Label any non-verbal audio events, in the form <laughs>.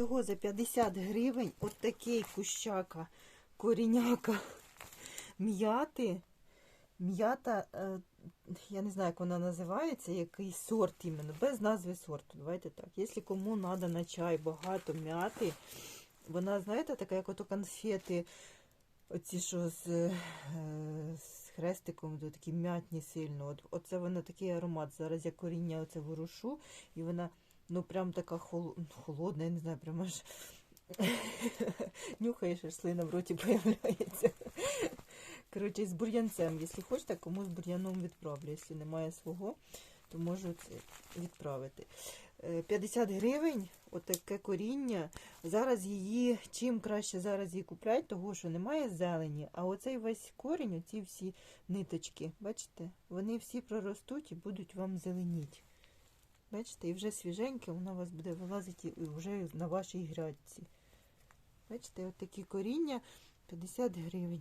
всього за 50 гривень от такий кущака, коріняка м'яти. М'ята, е, я не знаю, як вона називається, який сорт іменно, без назви сорту. Давайте так. Якщо кому треба на чай багато м'яти, вона, знаєте, така, як ото конфети, оці, що з, е, з хрестиком, то такі м'ятні сильно. От, оце вона такий аромат. Зараз я коріння оце ворушу, і вона ну прям така хол... холодна, я не знаю, прям аж <laughs> нюхаєш, аж слина в роті появляється. Коротше, з бур'янцем, якщо хочете, комусь бур'яном відправлю. Якщо немає свого, то можу це відправити. Е, 50 гривень, отаке коріння. Зараз її, чим краще зараз її купляти, того що немає зелені, а оцей весь корінь, оці всі ниточки, бачите, вони всі проростуть і будуть вам зеленіти. Бачите, і вже свіженьке, воно у вас буде вилазити вже на вашій грядці. Бачите, от такі коріння 50 гривень.